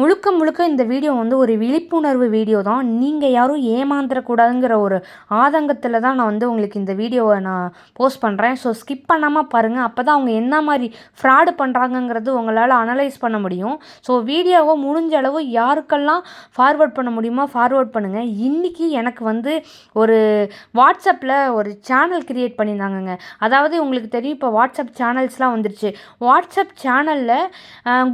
முழுக்க முழுக்க இந்த வீடியோ வந்து ஒரு விழிப்புணர்வு வீடியோ தான். நீங்கள் யாரும் ஏமாந்துடக்கூடாதுங்கிற ஒரு ஆதங்கத்தில் தான் நான் வந்து உங்களுக்கு இந்த வீடியோவை நான் போஸ்ட் பண்ணுறேன் ஸோ ஸ்கிப் பண்ணாமல் பாருங்கள் அப்போ தான் அவங்க என்ன மாதிரி ஃப்ராடு பண்ணுறாங்கங்கிறது உங்களால் அனலைஸ் பண்ண முடியும். ஸோ வீடியோவை முடிஞ்ச அளவு யாருக்கெல்லாம் ஃபார்வர்ட் பண்ண முடியுமோ ஃபார்வர்ட் பண்ணுங்கள் இன்றைக்கி எனக்கு வந்து ஒரு வாட்ஸ்அப்பில் ஒரு சேனல் க்ரியேட் பண்ணியிருந்தாங்கங்க. அதாவது உங்களுக்கு தெரியும் இப்போ வாட்ஸ்அப் சேனல்ஸ்லாம் வந்துருச்சு. வாட்ஸ்அப் சேனலில்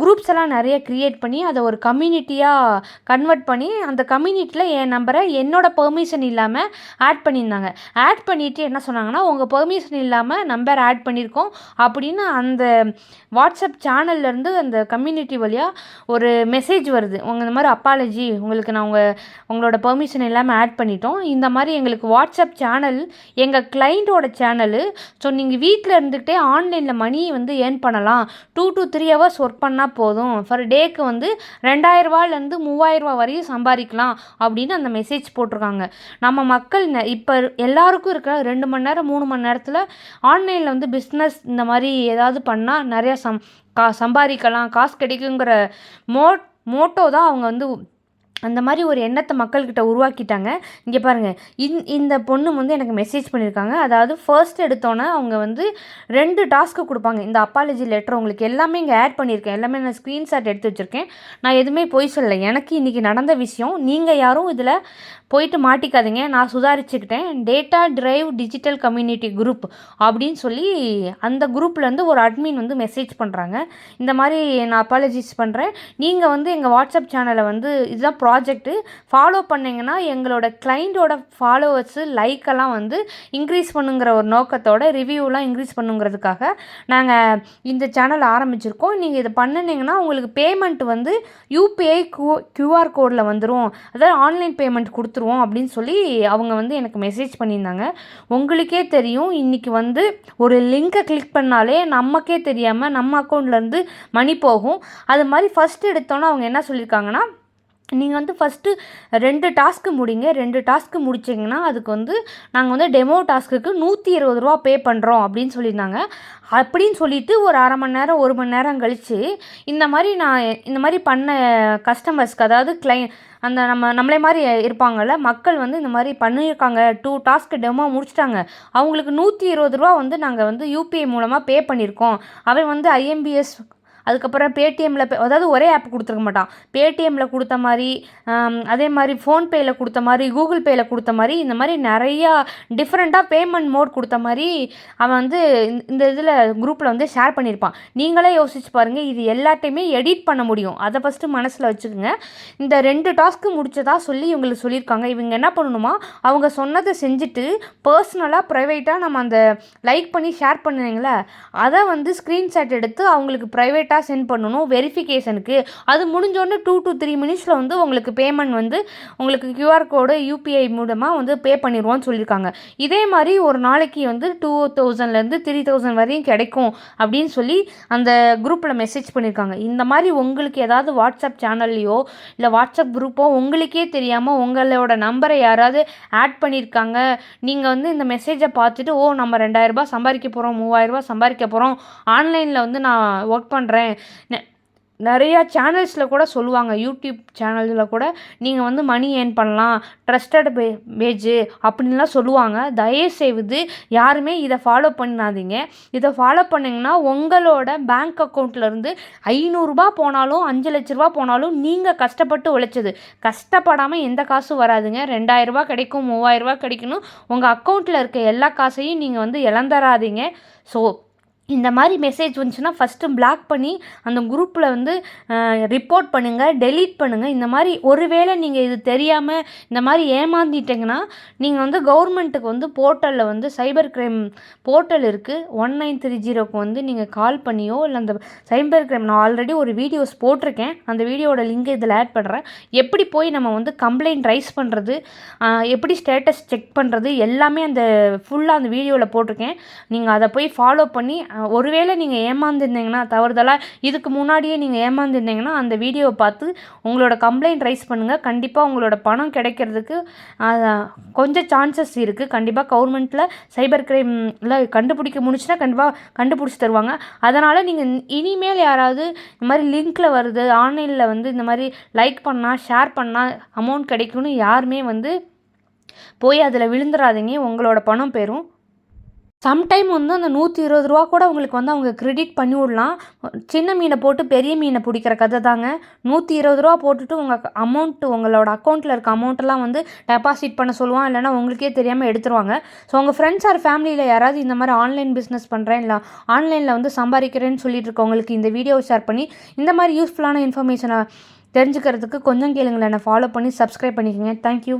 குரூப்ஸ் எல்லாம் நிறைய க்ரியேட் பண்ணி அதை ஒரு ஒரு கம்யூனிட்டியாக கன்வெர்ட் பண்ணி அந்த கம்யூனிட்டியில் என் நம்பரை என்னோட பெர்மிஷன் இல்லாமல் ஆட் பண்ணியிருந்தாங்க. ஆட் பண்ணிவிட்டு என்ன சொன்னாங்கன்னா உங்கள் பெர்மிஷன் இல்லாமல் நம்பர் ஆட் பண்ணியிருக்கோம். அப்படின்னு அந்த வாட்ஸ்அப் சேனல்லேருந்து அந்த கம்யூனிட்டி வழியாக ஒரு மெசேஜ் வருது. உங்கள் இந்த மாதிரி அப்பாலஜி உங்களுக்கு நான் உங்கள் உங்களோட பெர்மிஷன் இல்லாமல் ஆட் பண்ணிட்டோம். இந்த மாதிரி எங்களுக்கு வாட்ஸ்அப் சேனல் எங்கள் கிளைண்ட்டோட சேனலு ஸோ நீங்கள் வீட்டில் இருந்துக்கிட்டே ஆன்லைனில் மணி வந்து ஏர்ன் பண்ணலாம். Two to three hours work பண்ணால் போதும். ஃபர் டேக்கு வந்து ரெண்டாயிரரூவாலேருந்து மூவாயிரரூவா வரையும் சம்பாதிக்கலாம் அப்படின்னு அந்த மெசேஜ் போட்டிருக்காங்க. நம்ம மக்கள் ந இப்போ எல்லாருக்கும் இருக்கிற ரெண்டு மணி நேரம் மூணு மணி நேரத்தில் ஆன்லைனில் வந்து பிஸ்னஸ் இந்த மாதிரி ஏதாவது பண்ணால் நிறையா சம் கா சம்பாதிக்கலாம் காசு கிடைக்குங்கிற மோ மோட்டோ தான் அவங்க வந்து அந்த மாதிரி ஒரு எண்ணத்தை மக்கள்கிட்ட உருவாக்கிட்டாங்க. இங்கே பாருங்கள் இந் இந்த பொண்ணு வந்து எனக்கு மெசேஜ் பண்ணியிருக்காங்க அதாவது ஃபர்ஸ்ட் எடுத்தோன்னே அவங்க வந்து ரெண்டு டாஸ்க்கு கொடுப்பாங்க. இந்த அப்பாலஜி லெட்டர் உங்களுக்கு எல்லாமே இங்கே ஆட் பண்ணியிருக்கேன். எல்லாமே நான் ஸ்க்ரீன்ஷாட் எடுத்து வச்சுருக்கேன். நான் எதுவுமே போய் சொல்லலை. எனக்கு இன்றைக்கி நடந்த விஷயம். நீங்கள் யாரும் இதில் போயிட்டு மாட்டிக்காதீங்க. நான் சுதாரிச்சுக்கிட்டேன். Data drive digital community group அப்படின்னு சொல்லி அந்த குரூப்லேருந்து ஒரு அட்மின் வந்து மெசேஜ் பண்ணுறாங்க இந்த மாதிரி நான் அப்பாலஜிஸ் பண்ணுறேன் நீங்கள் வந்து எங்கள் வாட்ஸ்அப் சேனலை வந்து இதுதான் ப்ராஜெக்ட்டு ஃபாலோ பண்ணிங்கன்னா எங்களோட கிளைண்ட்டோட ஃபாலோவர்ஸு லைக்கெல்லாம் வந்து இன்க்ரீஸ் பண்ணுங்கிற ஒரு நோக்கத்தோட ரிவ்யூலாம் இன்க்ரீஸ் பண்ணுங்கிறதுக்காக நாங்கள் இந்த சேனல் ஆரம்பிச்சிருக்கோம். நீங்கள் இதை பண்ணினீங்கன்னா உங்களுக்கு பேமெண்ட் வந்து யூபிஐ க்யூ க்யூஆர் கோடில் வந்துடும் அதாவது ஆன்லைன் பேமெண்ட் கொடுத்துருவோம் அப்படின்னு சொல்லி அவங்க வந்து எனக்கு மெசேஜ் பண்ணியிருந்தாங்க. உங்களுக்கே தெரியும். இன்றைக்கி வந்து ஒரு லிங்கை கிளிக் பண்ணாலே நமக்கே தெரியாமல் நம்ம அக்கௌண்ட்லேருந்து மணி போகும். அது மாதிரி ஃபஸ்ட்டு எடுத்தோன்னே அவங்க என்ன சொல்லியிருக்காங்கன்னா நீங்கள் வந்து ஃபஸ்ட்டு ரெண்டு டாஸ்க்கு முடிங்க. ரெண்டு டாஸ்க்கு முடிச்சிங்கன்னா அதுக்கு வந்து நாங்கள் வந்து டெமோ டாஸ்க்குக்கு நூற்றி இருபது ரூபா பே பண்ணுறோம் அப்படின்னு சொல்லியிருந்தாங்க. அப்படின்னு சொல்லிட்டு ஒரு அரை மணி நேரம் ஒரு மணி நேரம் கழித்து இந்த மாதிரி நான் இந்த மாதிரி பண்ண கஸ்டமர்ஸ்க்கு அதாவது கிளை அந்த நம்ம நம்மளே மாதிரி இருப்பாங்கள்ல மக்கள் வந்து இந்த மாதிரி பண்ணியிருக்காங்க. டூ டாஸ்க்கு டெமோ முடிச்சிட்டாங்க. அவங்களுக்கு நூற்றி இருபது ரூபா வந்து நாங்கள் வந்து யூபிஐ மூலமாக பே பண்ணியிருக்கோம். அவன் வந்து ஐஎம்பிஎஸ் அதுக்கப்புறம் பேடிஎம்மில் அதாவது ஒரே ஆப் கொடுத்துருக்க மாட்டான். பேடிஎம்மில் கொடுத்த மாதிரி அதே மாதிரி ஃபோன்பேயில் கொடுத்த மாதிரி கூகுள் பேயில் கொடுத்த மாதிரி இந்த மாதிரி நிறையா டிஃப்ரெண்ட்டாக பேமெண்ட் மோட் கொடுத்த மாதிரி அவன் வந்து இந்த இதில் குரூப்பில் வந்து ஷேர் பண்ணியிருப்பான். நீங்களே யோசிச்சு பாருங்கள் இது எல்லாத்தையுமே எடிட் பண்ண முடியும். அதை ஃபஸ்ட்டு மனசில் வச்சுக்கோங்க. இந்த ரெண்டு டாஸ்க்கு முடிச்சதா சொல்லி இவங்களுக்கு சொல்லியிருக்காங்க. இவங்க என்ன பண்ணணுமா அவங்க சொன்னதை செஞ்சுட்டு பர்சனலாக ப்ரைவேட்டாக நம்ம அந்த லைக் பண்ணி ஷேர் பண்ணுவீங்களே அதை வந்து ஸ்க்ரீன்ஷாட் எடுத்து அவங்களுக்கு ப்ரைவேட் கரெக்டாக சென்ட் பண்ணணும் வெரிஃபிகேஷனுக்கு அது முடிஞ்சோடனே டூ டு த்ரீ மினிட்ஸில் வந்து உங்களுக்கு பேமெண்ட் வந்து உங்களுக்கு கியூஆர் கோடு யூபிஐ மூலமாக வந்து பே பண்ணிடுவோம்னு சொல்லியிருக்காங்க இதே மாதிரி ஒரு நாளைக்கு வந்து டூ தௌசண்ட்லேருந்து த்ரீ தௌசண்ட் வரையும் கிடைக்கும் அப்படின்னு சொல்லி அந்த குரூப்பில் மெசேஜ் பண்ணியிருக்காங்க இந்த மாதிரி உங்களுக்கு ஏதாவது வாட்ஸ்அப் சேனல்லையோ இல்லை வாட்ஸ்அப் குரூப்போ உங்களுக்கே தெரியாமல் உங்களோட நம்பரை யாராவது ஆட் பண்ணியிருக்காங்க நீங்கள் வந்து இந்த மெசேஜை பார்த்துட்டு ஓ நம்ம ரெண்டாயிரரூபா சம்பாதிக்க போகிறோம் மூவாயிரரூபா சம்பாதிக்க போகிறோம் ஆன்லைனில் வந்து நான் ஒர்க் பண்ணுறேன் பண்ணுறேன் நிறையா சேனல்ஸில் கூட சொல்லுவாங்க. யூடியூப் சேனல்ஸில் கூட நீங்கள் வந்து மணி ஏர்ன் பண்ணலாம். ட்ரஸ்டட் பே பேஜு அப்படின்லாம் சொல்லுவாங்க. தயவுசெய்து யாருமே இதை ஃபாலோ பண்ணாதீங்க. இதை ஃபாலோ பண்ணிங்கன்னா உங்களோட பேங்க் அக்கௌண்ட்லேருந்து ஐநூறுரூபா போனாலும் அஞ்சு லட்ச ரூபா போனாலும் நீங்கள் கஷ்டப்பட்டு உழைச்சது. கஷ்டப்படாமல் எந்த காசும் வராதுங்க. ரெண்டாயிரரூபா கிடைக்கும் மூவாயிரரூபா கிடைக்கணும். உங்கள் அக்கௌண்ட்டில் இருக்க எல்லா காசையும் நீங்கள் வந்து இழந்தராதீங்க ஸோ இந்த மாதிரி மெசேஜ் வந்துச்சுன்னா ஃபஸ்ட்டு பிளாக் பண்ணி அந்த குரூப்பில் வந்து ரிப்போர்ட் பண்ணுங்கள் டெலீட் பண்ணுங்கள் இந்த மாதிரி ஒருவேளை நீங்கள் இது தெரியாமல் இந்த மாதிரி ஏமாந்திட்டிங்கன்னா நீங்கள் வந்து கவர்மெண்ட்டுக்கு வந்து போர்ட்டலில் வந்து சைபர் க்ரைம் போர்ட்டல் இருக்குது ஒன் நைன் த்ரீ ஜீரோக்கு வந்து நீங்கள் கால் பண்ணியோ இல்லை அந்த சைபர் க்ரைம் நான் ஆல்ரெடி ஒரு வீடியோஸ் போட்டிருக்கேன். அந்த வீடியோட லிங்க் இதில் ஆட் பண்ணுறேன் எப்படி போய் நம்ம வந்து கம்ப்ளைண்ட் ரைஸ் பண்ணுறது எப்படி ஸ்டேட்டஸ் செக் பண்ணுறது எல்லாமே அந்த ஃபுல்லாக அந்த வீடியோவில் போட்டிருக்கேன். நீங்கள் அதை போய் ஃபாலோ பண்ணி ஒருவேளை நீங்கள் ஏமாந்துருந்தீங்கன்னா தவறுதலாக இதுக்கு முன்னாடியே நீங்கள் ஏமாந்துருந்தீங்கன்னா அந்த வீடியோவை பார்த்து உங்களோட கம்ப்ளைண்ட் ரைஸ் பண்ணுங்கள் கண்டிப்பாக உங்களோட பணம் கிடைக்கிறதுக்கு கொஞ்சம் சான்சஸ் இருக்குது கண்டிப்பாக கவர்மெண்ட்டில் சைபர் கிரைமில் கண்டுபிடிக்க முடிச்சுன்னா கண்டிப்பாக கண்டுபிடிச்சி தருவாங்க. அதனால் நீங்கள் இனிமேல் யாராவது இந்த மாதிரி லிங்க்கில் வருது ஆன்லைனில் வந்து இந்த மாதிரி லைக் பண்ணால் ஷேர் பண்ணால் அமௌண்ட் கிடைக்கும்னு யாருமே வந்து போய் அதில் விழுந்துடாதீங்க உங்களோட பணம் பெறும். சம்டைம் வந்து அந்த நூற்றி இருபது ரூபா கூட உங்களுக்கு வந்து அவங்க கிரெடிட் பண்ணி விடலாம் சின்ன மீனை போட்டு பெரிய மீனை பிடிக்கிற கதை தாங்க. நூற்றி இருபது ரூபா போட்டுட்டு உங்கள் அமௌண்ட்டு உங்களோட அக்கௌண்ட்டில் இருக்க அமௌண்ட்டெல்லாம் வந்து டெபாசிட் பண்ண சொல்லுவான். இல்லைனா உங்களுக்கே தெரியாமல் எடுத்துருவாங்க. ஸோ உங்கள் ஃப்ரெண்ட்ஸ் ஆர் ஃபேமிலியில் யாராவது இந்த மாதிரி ஆன்லைன் பிஸ்னஸ் பண்ணுறேன் இல்லை ஆன்லைனில் வந்து சம்பாதிக்கிறேன்னு சொல்லிட்டு இருக்கவங்களுக்கு இந்த வீடியோவை ஷேர் பண்ணி இந்த மாதிரி யூஸ்ஃபுல்லான இன்ஃபர்மேஷனை தெரிஞ்சுக்கிறதுக்கு கொஞ்சம் கேளுங்களேன். என்னை ஃபாலோ பண்ணி சப்ஸ்கிரைப் பண்ணிக்கோங்க. தேங்க்யூ